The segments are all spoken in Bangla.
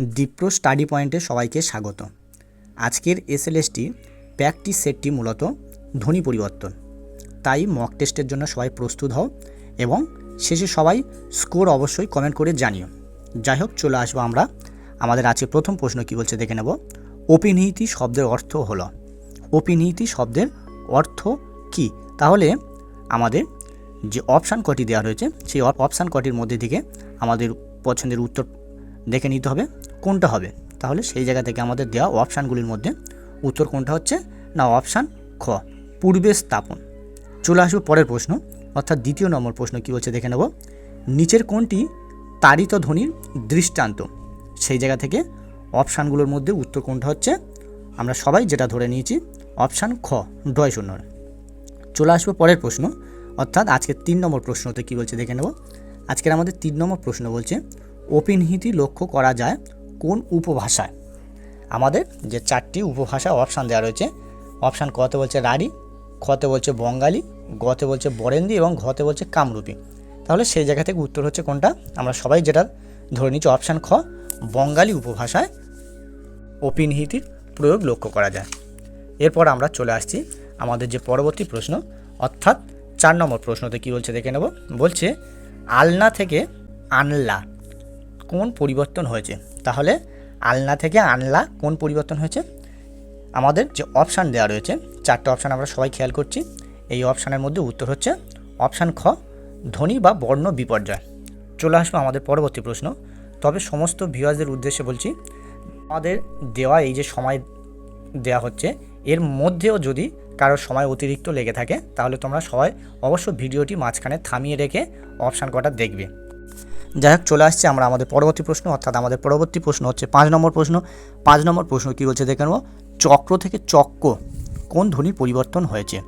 দীপ্র স্টাডি পয়েন্টে সবাইকে স্বাগত। আজকের এসএলএসটি প্র্যাকটিস সেটটি মূলত ধ্বনি পরিবর্তন। তাই মক টেস্টের জন্য সবাই প্রস্তুত হও এবং শেষে সবাই স্কোর অবশ্যই কমেন্ট করে জানিও। যাই হোক, চলে আসব আমরা। আমাদের আজকে প্রথম প্রশ্ন কী বলছে দেখে নেব। অপিনিহিতি শব্দের অর্থ হলো। অপিনিহিতি শব্দের অর্থ কি? তাহলে আমাদের যে অপশান কটি দেওয়া রয়েছে, সেই অপশান কটির মধ্যে থেকে আমাদের পছন্দের উত্তর দেখে নিতে হবে কোনটা হবে। তাহলে সেই জায়গা থেকে আমাদের দেওয়া অপশানগুলির মধ্যে উত্তর কোনটা হচ্ছে? না, অপশান খ, পূর্বে স্থাপন। চলে আসব পরের প্রশ্ন, অর্থাৎ দ্বিতীয় নম্বর প্রশ্ন কী বলছে দেখে নেব। নিচের কোনটি তারিত ধ্বনির দৃষ্টান্ত? সেই জায়গা থেকে অপশানগুলোর মধ্যে উত্তর কোনটা হচ্ছে? আমরা সবাই যেটা ধরে নিয়েছি, অপশান খ, ডয় শূন্য। চলে আসব পরের প্রশ্ন, অর্থাৎ আজকের তিন নম্বর প্রশ্নতে কী বলছে দেখে নেব। আজকের আমাদের তিন নম্বর প্রশ্ন বলছে অপিনিহিতি লক্ষ্য করা যায় কোন উপভাষায়? আমাদের যে চারটি উপভাষা অপশান দেওয়া রয়েছে অপশান কতে বলছে রাঢ়ী খতে বলছে বঙ্গালী গতে বলছে বরেন্দ্রী এবং ঘতে বলছে কামরূপী। তাহলে সেই জায়গা থেকে উত্তর হচ্ছে কোনটা? আমরা সবাই যেটা ধরে নিচ্ছি অপশান খ, বঙ্গালী উপভাষায় অপিনিহিতির প্রয়োগ লক্ষ্য করা যায়। এরপর আমরা চলে আসছি আমাদের যে পরবর্তী প্রশ্ন, অর্থাৎ চার নম্বর প্রশ্নতে কী বলছে দেখে নেব। বলছে, আলনা থেকে আনলা কোন পরিবর্তন হয়েছে? তাহলে আলনা থেকে আনলা কোন পরিবর্তন হয়েছে? আমাদের যে অপশান দেওয়া রয়েছে, চারটে অপশান আমরা সবাই খেয়াল করছি। এই অপশানের মধ্যে উত্তর হচ্ছে অপশান খ, ধ্বনি বা বর্ণ বিপর্যয়। চলে আসব আমাদের পরবর্তী প্রশ্ন। তবে সমস্ত ভিউয়ারদের উদ্দেশ্যে বলছি, আমাদের দেওয়া এই যে সময় দেওয়া হচ্ছে, এর মধ্যেও যদি কারোর সময় অতিরিক্ত লেগে থাকে, তাহলে তোমরা সবাই অবশ্য ভিডিওটি মাঝখানে থামিয়ে রেখে অপশান কটা দেখবে। যাই হোক, চলে আসছে আমরা আমাদের পরবর্তী প্রশ্ন, অর্থাৎ আমাদের পরবর্তী প্রশ্ন হচ্ছে পাঁচ নম্বর প্রশ্ন। পাঁচ নম্বর প্রশ্ন কী বলছে দেখে নেব। চক্র থেকে চক্র কোন ধ্বনির পরিবর্তন হয়েছে?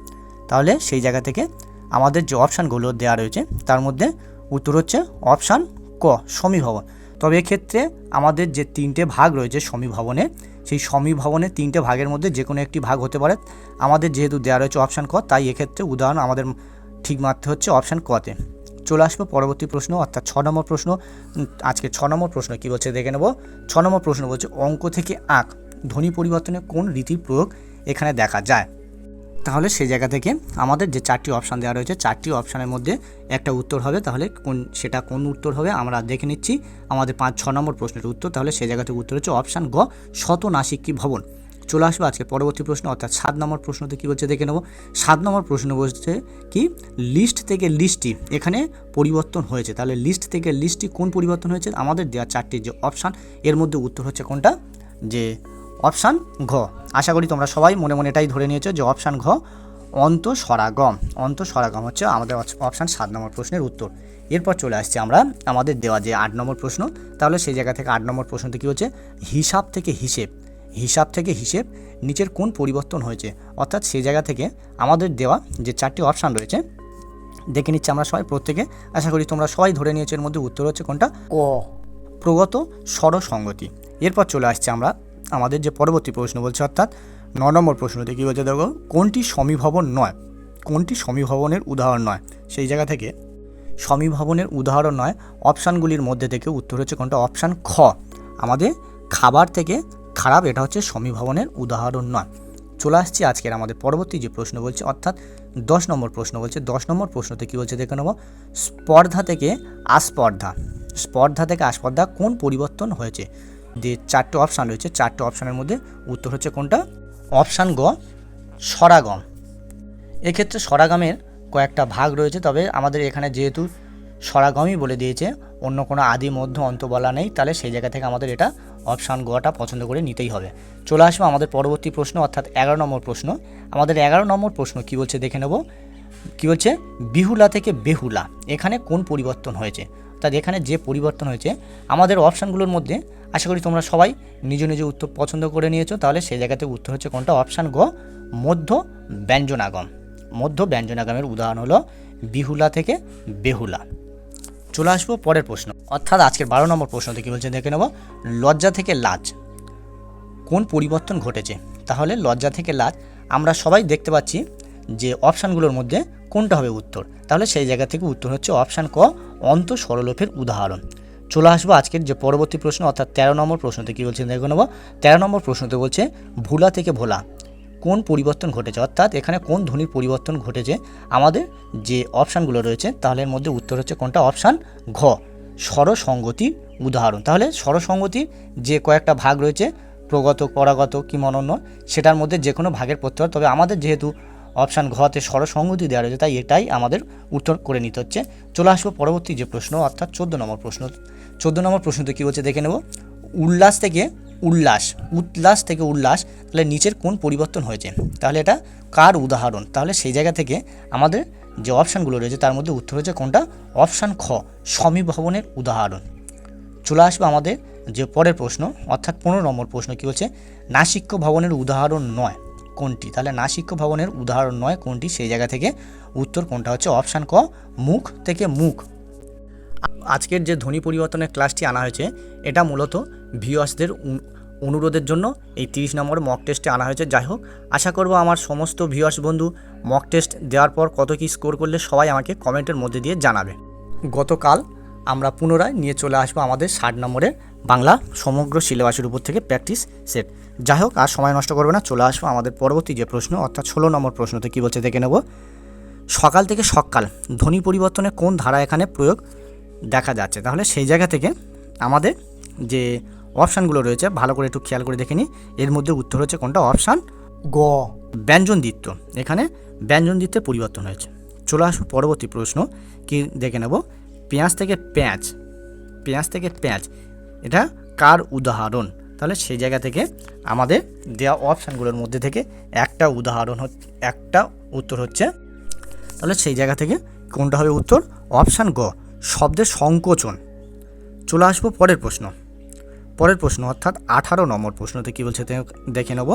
তাহলে সেই জায়গা থেকে আমাদের যে অপশানগুলো দেওয়া রয়েছে, তার মধ্যে উত্তর হচ্ছে অপশান ক, সমীভবন। তবে এক্ষেত্রে আমাদের যে তিনটে ভাগ রয়েছে সমীভবনে, সেই সমীভবনের তিনটে ভাগের মধ্যে যে কোনো একটি ভাগ হতে পারে। আমাদের যেহেতু দেওয়া রয়েছে অপশান ক, তাই এক্ষেত্রে উদাহরণ আমাদের ঠিক মারতে হচ্ছে অপশান কতে চলে আসব, পরবর্তী প্রশ্ন, অর্থাৎ ছ নম্বর প্রশ্ন আজকে ছ নম্বর প্রশ্ন কী বলছে দেখে নেব। ছ নম্বর প্রশ্ন বলছে, অঙ্ক থেকে আঁক, ধ্বনি পরিবর্তনে কোন রীতির প্রয়োগ এখানে দেখা যায়? তাহলে সেই জায়গা থেকে আমাদের যে চারটি অপশান দেওয়া রয়েছে, চারটি অপশানের মধ্যে একটা উত্তর হবে। তাহলে কোন, সেটা কোন উত্তর হবে আমরা দেখে নিচ্ছি। আমাদের পাঁচ, ছ নম্বর প্রশ্নের উত্তর, তাহলে সেই জায়গা থেকে উত্তর হচ্ছে অপশান গ শত নাসিক ভবন। চলে আসবে আজকে পরবর্তী প্রশ্ন, অর্থাৎ সাত নম্বর প্রশ্নতে কী বলছে দেখে নেব। সাত নম্বর প্রশ্ন বলছে কি লিস্ট থেকে লিস্টটি এখানে পরিবর্তন হয়েছে। তাহলে লিস্ট থেকে লিস্টটি কোন পরিবর্তন হয়েছে? আমাদের দেওয়া চারটি যে অপশান এর মধ্যে উত্তর হচ্ছে কোনটা? যে অপশান ঘ। আশা করি তোমরা সবাই মনে মনে এটাই ধরে নিয়েছো যে অপশান ঘ অন্ত স্বরাগম অন্ত স্বরাগম হচ্ছে আমাদের অপশান সাত নম্বর প্রশ্নের উত্তর। এরপর চলে আসছে আমরা আমাদের দেওয়া যে আট নম্বর প্রশ্ন, তাহলে সেই জায়গা থেকে আট নম্বর প্রশ্নতে কী হচ্ছে? হিসাব থেকে হিসেব। হিসাব থেকে হিসেব নিচের কোন পরিবর্তন হয়েছে? অর্থাৎ সেই জায়গা থেকে আমাদের দেওয়া যে চারটি অপশান রয়েছে দেখে নিচ্ছি আমরা সবাই প্রত্যেকে। আশা করি তোমরা সবাই ধরে নিয়েছো এর মধ্যে উত্তর হচ্ছে কোনটা? ক। প্রগত স্বরসঙ্গতি এরপর চলে আসছে আমরা আমাদের যে পরবর্তী প্রশ্ন বলছে অর্থাৎ ন নম্বর প্রশ্নতে কী বলছে দেখো? কোনটি সমীভবন নয়? কোনটি সমীভবনের উদাহরণ নয়? সেই জায়গা থেকে সমীভবনের উদাহরণ নয়। অপশানগুলির মধ্যে থেকে উত্তর হচ্ছে কোনটা? অপশান খ। আমাদের খাবার থেকে খারাপ, এটা হচ্ছে সমীভবনের উদাহরণ নয়। চলে আসছি আজকের আমাদের পরবর্তী যে প্রশ্ন বলছে, অর্থাৎ দশ নম্বর প্রশ্ন বলছে। দশ নম্বর প্রশ্নতে কী বলছে দেখে নেব। স্পর্ধা থেকে আস্পর্ধা। স্পর্ধা থেকে আস্পর্ধা কোন পরিবর্তন হয়েছে? যে চারটে অপশান রয়েছে, চারটে অপশানের মধ্যে উত্তর হচ্ছে কোনটা? অপশান গ স্বরাগম এক্ষেত্রে সরাগমের কয়েকটা ভাগ রয়েছে, তবে আমাদের এখানে যেহেতু স্বরাগমই বলে দিয়েছে, অন্য কোনো আদি মধ্য অন্ত বলা নেই, তাহলে সেই জায়গা থেকে আমাদের এটা অপশান গটা পছন্দ করে নিতেই হবে। চলে আসব আমাদের পরবর্তী প্রশ্ন, অর্থাৎ এগারো নম্বর প্রশ্ন। আমাদের এগারো নম্বর প্রশ্ন কি বলছে দেখে নেব। কি বলছে? বিহুলা থেকে বেহুলা, এখানে কোন পরিবর্তন হয়েছে? অর্থাৎ এখানে যে পরিবর্তন হয়েছে, আমাদের অপশানগুলোর মধ্যে, আশা করি তোমরা সবাই নিজ নিজ উত্তর পছন্দ করে নিয়েছো, তাহলে সেই জায়গাতে উত্তর হচ্ছে কোনটা? অপশান গ, মধ্য ব্যঞ্জনাগম। মধ্য ব্যঞ্জনাগমের উদাহরণ হলো বিহুলা থেকে বেহুলা। চলে আসব পরের প্রশ্ন। অর্থাৎ আজকের বারো নম্বর প্রশ্নতে কী বলছে দেখে নেব। লজ্জা থেকে লাজ। কোন পরিবর্তন ঘটেছে? তাহলে লজ্জা থেকে লাজ। আমরা সবাই দেখতে পাচ্ছি যে অপশানগুলোর মধ্যে কোনটা হবে উত্তর। তাহলে সেই জায়গা থেকে উত্তর হচ্ছে অপশান ক, অন্ত স্বরলোপের উদাহরণ। চলে আসব আজকের যে পরবর্তী প্রশ্ন, অর্থাৎ তেরো নম্বর প্রশ্নতে কী বলছে দেখে নেব। তেরো নম্বর প্রশ্নতে বলছে, ভোলা থেকে ভোলা। কোন পরিবর্তন ঘটেছে? অর্থাৎ এখানে কোন ধ্বনির পরিবর্তন ঘটেছে? আমাদের যে অপশানগুলো রয়েছে, তাহলে এর মধ্যে উত্তর হচ্ছে কোনটা? অপশান ঘ। স্বরসঙ্গতির উদাহরণ। তাহলে স্বরসঙ্গতির যে কয়েকটা ভাগ রয়েছে, প্রগত, পরাগত কি মনন্য সেটার মধ্যে যে কোনো ভাগের প্রত্যয় তবে আমাদের যেহেতু অপশান ঘতে স্বরসঙ্গতি দেওয়া রয়েছে, তাই এটাই আমাদের উত্তর করে নিতে হচ্ছে। চলে আসব পরবর্তী যে প্রশ্ন, অর্থাৎ চোদ্দ নম্বর প্রশ্ন। চোদ্দ নম্বর প্রশ্নতে কী বলছে? দেখে নেব। উল্লাস থেকে উল্লাস উল্লাস থেকে উল্লাস, তাহলে নিচের কোন পরিবর্তন হয়েছে? তাহলে এটা কার উদাহরণ? তাহলে সেই জায়গা থেকে আমাদের যে অপশানগুলো রয়েছে, তার মধ্যে উত্তর হচ্ছে কোনটা? অপশান খ, সমীভবনের উদাহরণ। চলে আসবে আমাদের যে পরের প্রশ্ন, অর্থাৎ পনেরো নম্বর প্রশ্ন কী হচ্ছে নাসিক্য ভবনের উদাহরণ নয়, কোনটি? তাহলে নাসিক্য ভবনের উদাহরণ নয়, কোনটি? সেই জায়গা থেকে উত্তর কোনটা হচ্ছে? অপশান ক, মুখ থেকে মুখ। আজকের যে ধ্বনি পরিবর্তনের ক্লাসটি আনা হয়েছে, এটা মূলত ভিওয়াসদের অনুরোধের জন্য এই তিরিশ নম্বর মক টেস্টে আনা হয়েছে। যাই হোক, আশা করব আমার সমস্ত ভিওয়াস বন্ধু মক টেস্ট দেওয়ার পর কত কী স্কোর করলে সবাই আমাকে কমেন্টের মধ্যে দিয়ে জানাবে। গতকাল আমরা পুনরায় নিয়ে চলে আসব আমাদের ষাট নম্বরের বাংলা সমগ্র সিলেবাসের উপর থেকে প্র্যাকটিস সেট যাই হোক, আর সময় নষ্ট করবে না, চলে আসব আমাদের পরবর্তী যে প্রশ্ন, অর্থাৎ ষোলো নম্বর প্রশ্নতে কী বলছে দেখে নেব। সকাল থেকে সকাল, ধ্বনি পরিবর্তনের কোন ধারা এখানে প্রয়োগ দেখা যাচ্ছে? তাহলে সেই জায়গা থেকে আমাদের যে অপশানগুলো রয়েছে, ভালো করে একটু খেয়াল করে দেখে নিই এর মধ্যে উত্তর হচ্ছে কোনটা? অপশান গ। ব্যঞ্জন দ্বিত্ব। এখানে ব্যঞ্জন দ্বিত্বের পরিবর্তন হয়েছে। চলে আসব পরবর্তী প্রশ্ন, কি দেখে নেব? পেঁয়াজ থেকে পেঁয়াজ পেঁয়াজ থেকে পেঁয়াজ, এটা কার উদাহরণ? তাহলে সেই জায়গা থেকে আমাদের দেওয়া অপশানগুলোর মধ্যে থেকে একটা উদাহরণ একটা উত্তর হচ্ছে, তাহলে সেই জায়গা থেকে কোনটা হবে উত্তর? অপশান গ, শব্দের সংকোচন। চলে আসব পরের প্রশ্ন। পরের প্রশ্ন, অর্থাৎ আঠারো নম্বর প্রশ্নতে কী বলছে দেখে নেব।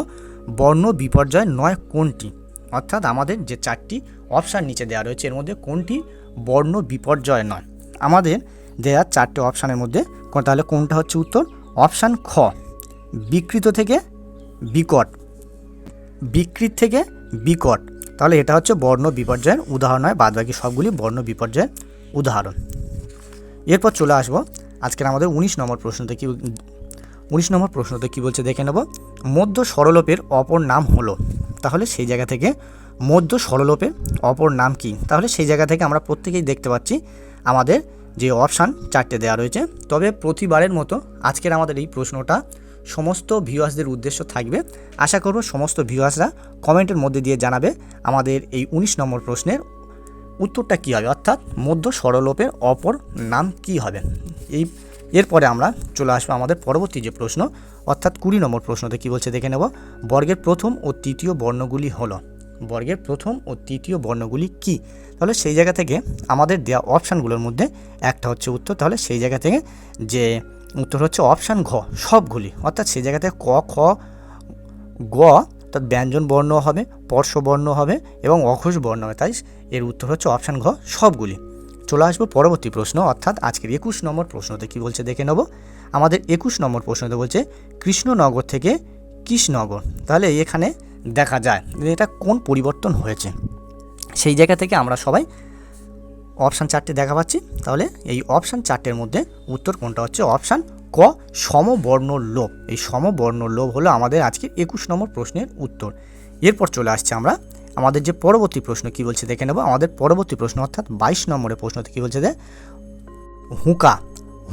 বর্ণ বিপর্যয় নয় কোনটি? অর্থাৎ আমাদের যে চারটি অপশান নিচে দেওয়া রয়েছে, এর মধ্যে কোনটি বর্ণ বিপর্যয় নয়? আমাদের দেওয়া চারটে অপশানের মধ্যে তাহলে কোনটা হচ্ছে উত্তর? অপশান খ, বিকৃত থেকে বিকট। বিকৃত থেকে বিকট। তাহলে এটা হচ্ছে বর্ণ বিপর্যয়ের উদাহরণ হয় বাদবাকি সবগুলি বর্ণ বিপর্যয়ের উদাহরণ। এরপর চলে আসব আজকের আমাদের উনিশ নম্বর প্রশ্নতে কি, উনিশ নম্বর প্রশ্নতে কী বলছে দেখে নেব। মধ্য সরলোপের অপর নাম হলো, তাহলে সেই জায়গা থেকে মধ্য সরলোপের অপর নাম কি? তাহলে সেই জায়গা থেকে আমরা প্রত্যেকেই দেখতে পাচ্ছি আমাদের যে অপশান চারটে দেওয়া রয়েছে। তবে প্রতিবারের মতো আজকের আমাদের এই প্রশ্নটা সমস্ত ভিউয়ার্সদের উদ্দেশ্য থাকবে। আশা করব সমস্ত ভিউয়ার্সরা কমেন্টের মধ্যে দিয়ে জানাবে আমাদের এই উনিশ নম্বর প্রশ্নের উত্তরটা কী হবে? অর্থাৎ মধ্য সরলোপের অপর নাম কি হবে? এই, এরপরে আমরা চলে আসব আমাদের পরবর্তী যে প্রশ্ন, অর্থাৎ কুড়ি নম্বর প্রশ্নতে কী বলছে দেখে নেব। বর্গের প্রথম ও তৃতীয় বর্ণগুলি হলো। বর্গের প্রথম ও তৃতীয় বর্ণগুলি কি? তাহলে সেই জায়গা থেকে আমাদের দেওয়া অপশানগুলোর মধ্যে একটা হচ্ছে উত্তর। তাহলে সেই জায়গা থেকে যে উত্তর হচ্ছে অপশান ঘ, সবগুলি। অর্থাৎ সেই জায়গা থেকে ক, খ, গ অর্থাৎ ব্যঞ্জন বর্ণ হবে পর্শ বর্ণ হবে এবং অঘোষ বর্ণ হবে। তাই এর উত্তর হচ্ছে অপশান ঘ, সবগুলি। চলে আসব পরবর্তী প্রশ্ন, অর্থাৎ আজকের একুশ নম্বর প্রশ্নতে কী বলছে দেখে নেব। আমাদের একুশ নম্বর প্রশ্নতে বলছে, কৃষ্ণনগর থেকে কৃষ্ণনগর। তাহলে এখানে দেখা যায় যে এটা কোন পরিবর্তন হয়েছে। সেই জায়গা থেকে আমরা সবাই অপশান চারটে দেখা পাচ্ছি। তাহলে এই অপশান চারটের মধ্যে উত্তর কোনটা হচ্ছে? অপশান ক সমবর্ণ লোভ এই সমবর্ণ লোভ হলো আমাদের আজকের একুশ নম্বর প্রশ্নের উত্তর। এরপর চলে আসছে আমরা আমাদের যে পরবর্তী প্রশ্ন কি বলছে দেখে নেব। আমাদের পরবর্তী প্রশ্ন অর্থাৎ বাইশ নম্বরের প্রশ্নতে কী বলছে যে, হুঁকা।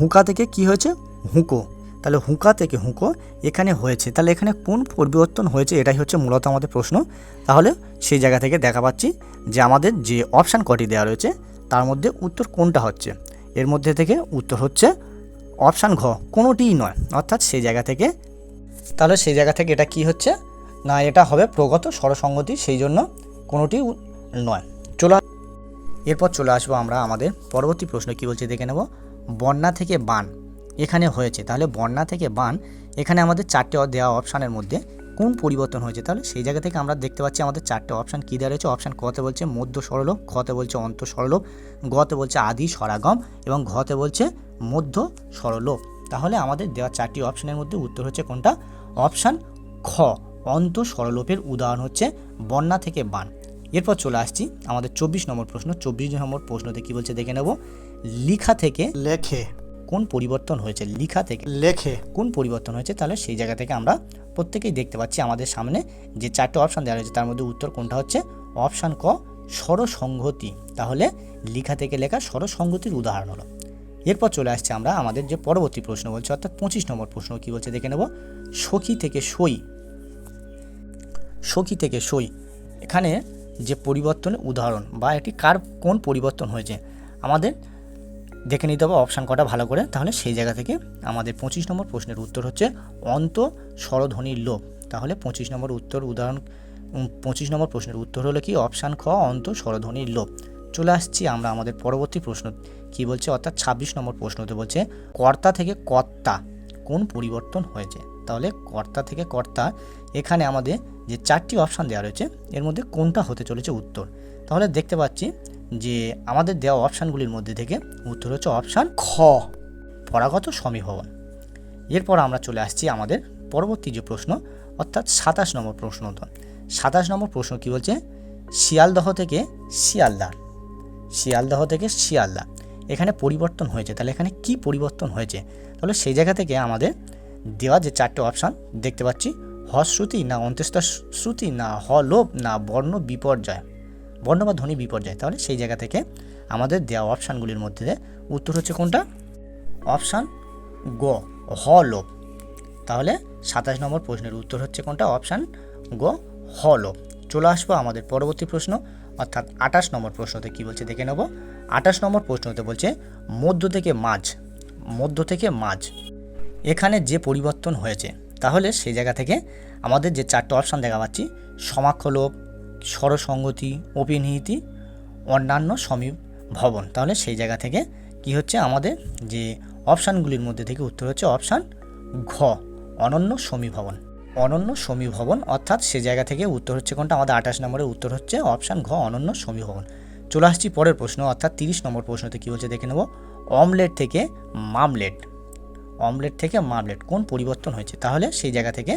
হুঁকা থেকে কি হয়েছে? হুঁকো। তাহলে হুঁকা থেকে হুঁকো এখানে হয়েছে। তাহলে এখানে কোন পরিবর্তন হয়েছে? এটাই হচ্ছে মূলত আমাদের প্রশ্ন। তাহলে সেই জায়গা থেকে দেখা পাচ্ছি যে আমাদের যে অপশান কটি দেওয়া রয়েছে, তার মধ্যে উত্তর কোনটা হচ্ছে? এর মধ্যে থেকে উত্তর হচ্ছে অপশান ঘ, কোনোটিই নয়। অর্থাৎ সেই জায়গা থেকে, তাহলে সেই জায়গা থেকে এটা কি হচ্ছে? না, এটা হবে প্রগত স্বরসঙ্গতি, সেই জন্য কোনোটি নয়। চলে, এরপর চলে আসব আমরা আমাদের পরবর্তী প্রশ্ন, কী বলছে দেখে নেব। বন্যা থেকে বান এখানে হয়েছে। তাহলে বন্যা থেকে বান এখানে আমাদের চারটে দেওয়া অপশানের মধ্যে কোন পরিবর্তন হয়েছে? তাহলে সেই জায়গা থেকে আমরা দেখতে পাচ্ছি আমাদের চারটে অপশান কী দেওয়া রয়েছে? অপশান কতে বলছে মধ্য সরলোভ খতে বলছে অন্ত সরলোভ গতে বলছে আদি সরাগম এবং ঘতে বলছে মধ্য সরলোভ তাহলে আমাদের দেওয়া চারটি অপশানের মধ্যে উত্তর হচ্ছে কোনটা? অপশান খ অন্ত সরলোপের উদাহরণ হচ্ছে বন্যা থেকে বান। এরপর চলে আসছি আমাদের চব্বিশ নম্বর প্রশ্ন। চব্বিশ নম্বর প্রশ্নতে কী বলছে দেখে নেব। লিখা থেকে লেখে। কোন পরিবর্তন হয়েছে? লিখা থেকে লেখে। কোন পরিবর্তন হয়েছে? তাহলে সেই জায়গা থেকে আমরা প্রত্যেকেই দেখতে পাচ্ছি আমাদের সামনে যে চারটে অপশান দেওয়া রয়েছে তার মধ্যে উত্তর কোনটা হচ্ছে? অপশান ক স্বরসংহতি। তাহলে লিখা থেকে লেখা স্বরসংহতির উদাহরণ হলো। এরপর চলে আসছে আমরা আমাদের যে পরবর্তী প্রশ্ন বলছে, অর্থাৎ পঁচিশ নম্বর প্রশ্ন কী বলছে দেখে নেব। সখী থেকে সই। সখী থেকে সই। এখানে যে পরিবর্তনের উদাহরণ বা এটি কার কোন পরিবর্তন হয়েছে, আমাদের দেখে নিতে হবে অপশান কটা ভালো করে। তাহলে সেই জায়গা থেকে আমাদের পঁচিশ নম্বর প্রশ্নের উত্তর হচ্ছে অন্ত স্বরধ্বনির লোপ। তাহলে পঁচিশ নম্বর উত্তর উদাহরণ পঁচিশ নম্বর প্রশ্নের উত্তর হলো কি? অপশান খ, অন্ত স্বরধ্বনির লোপ। চলে আসছি আমরা আমাদের পরবর্তী প্রশ্ন। কি বলছে? অর্থাৎ ছাব্বিশ নম্বর প্রশ্নতে বলছে, কর্তা থেকে কর্তা কোন পরিবর্তন হয়েছে? তাহলে কর্তা থেকে কর্তা, এখানে আমাদের যে চারটি অপশান দেওয়া রয়েছে, এর মধ্যে কোনটা হতে চলেছে উত্তর। তাহলে দেখতে পাচ্ছি যে আমাদের দেওয়া অপশানগুলির মধ্যে থেকে উত্তর হচ্ছে অপশান খ, পরাগত সমীভবন এরপর আমরা চলে আসছি আমাদের পরবর্তী যে প্রশ্ন, অর্থাৎ সাতাশ নম্বর প্রশ্ন সাতাশ নম্বর প্রশ্ন কি বলছে? শিয়ালদহ থেকে শিয়ালদা শিয়ালদহ থেকে শিয়ালদা। এখানে পরিবর্তন হয়েছে। তাহলে এখানে কি পরিবর্তন হয়েছে? তাহলে সেই জায়গা থেকে আমাদের দেওয়া যে চারটে অপশান দেখতে পাচ্ছি। হশ্রুতি না অন্ত্যেষ্টা শ্রুতি না হ লোভ না বর্ণ বিপর্যয়। বর্ণ বা ধ্বনি বিপর্যয়। তাহলে সেই জায়গা থেকে আমাদের দেওয়া অপশানগুলির মধ্যে উত্তর হচ্ছে কোনটা? অপশান গ হ লোভ তাহলে সাতাশ নম্বর প্রশ্নের উত্তর হচ্ছে কোনটা? অপশান গ হ লোভ চলে আসব আমাদের পরবর্তী প্রশ্ন। অর্থাৎ আঠাশ নম্বর প্রশ্নতে কী বলছে দেখে নেব। আঠাশ নম্বর প্রশ্নতে বলছে, মধ্য থেকে মাঝ, মধ্য থেকে মাঝ। এখানে যে পরিবর্তন হয়েছে, তাহলে সেই জায়গা থেকে আমাদের যে চারটে অপশান দেখা পাচ্ছি, সমাক্ষলোপ, স্বরসঙ্গতি, অভিনীতি, অন্যান্য সমীভবন। তাহলে সেই জায়গা থেকে কি হচ্ছে, আমাদের যে অপশানগুলির মধ্যে থেকে উত্তর হচ্ছে অপশান ঘ, অনন্য সমীভবন। অনন্য সমীভবন। অর্থাৎ সে জায়গা থেকে উত্তর হচ্ছে কোনটা? আমাদের আঠাশ নম্বরের উত্তর হচ্ছে অপশান ঘ, অনন্য সমীভবন। চলে আসছি পরের প্রশ্ন, অর্থাৎ তিরিশ নম্বর প্রশ্নতে কী বলছে দেখে নেব। অমলেট থেকে মামলেট। অমলেট থেকে মামলেট, কোন পরিবর্তন হয়েছে? তাহলে সেই জায়গা থেকে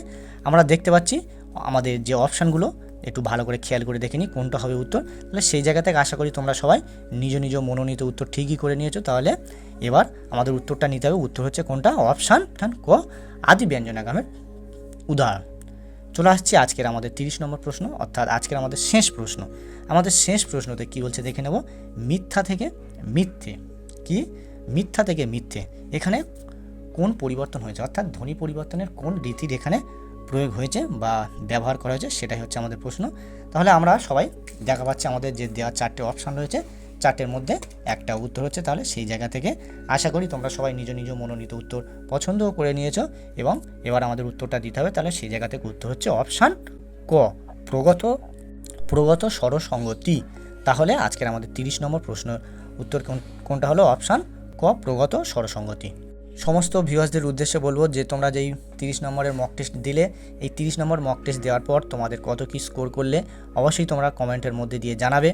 আমরা দেখতে পাচ্ছি আমাদের যে অপশানগুলো, একটু ভালো করে খেয়াল করে দেখে নিই কোনটা হবে উত্তর। তাহলে সেই জায়গা থেকে আশা করি তোমরা সবাই নিজ নিজ মনোনীত উত্তর ঠিকই করে নিয়েছো। তাহলে এবার আমাদের উত্তরটা নিতে হবে। উত্তর হচ্ছে কোনটা? অপশান ক, আদি ব্যঞ্জনাগামের উদাহরণ। চলে আসছি আজকের আমাদের তিরিশ নম্বর প্রশ্ন, অর্থাৎ আজকের আমাদের শেষ প্রশ্ন। আমাদের শেষ প্রশ্নতে কী বলছে দেখে নেব। মিথ্যা থেকে মিথ্যে। কি? মিথ্যা থেকে মিথ্যে। এখানে কোন পরিবর্তন হয়েছে? অর্থাৎ ধ্বনি পরিবর্তনের কোন রীতির এখানে প্রয়োগ হয়েছে বা ব্যবহার করা হয়েছে, সেটাই হচ্ছে আমাদের প্রশ্ন। তাহলে আমরা সবাই দেখা পাচ্ছি আমাদের যে দেওয়া চারটে অপশান রয়েছে চারটের মধ্যে একটা উত্তর হচ্ছে, তাহলে সেই জায়গা থেকে আশা করি তোমরা সবাই নিজ নিজ মনোনীত উত্তর পছন্দও করে নিয়েছো এবং এবার আমাদের উত্তরটা দিতে হবে, তাহলে সেই জায়গা থেকে উত্তর হচ্ছে অপশান ক, প্রগত প্রগত স্বরসঙ্গতি। তাহলে আজকের আমাদের তিরিশ নম্বর প্রশ্ন উত্তর কোন- কোনটা হলো? অপশান ক, প্রগত স্বরসঙ্গতি। সমস্ত ভিউয়ার্সদের উদ্দেশ্যে বলব যে, তোমরা যেই তিরিশ নম্বরের মক টেস্ট দিলে, এই তিরিশ নম্বর মক টেস্ট দেওয়ার পর তোমাদের কত কী স্কোর করলে, অবশ্যই তোমরা কমেন্টের মধ্যে দিয়ে জানাবে।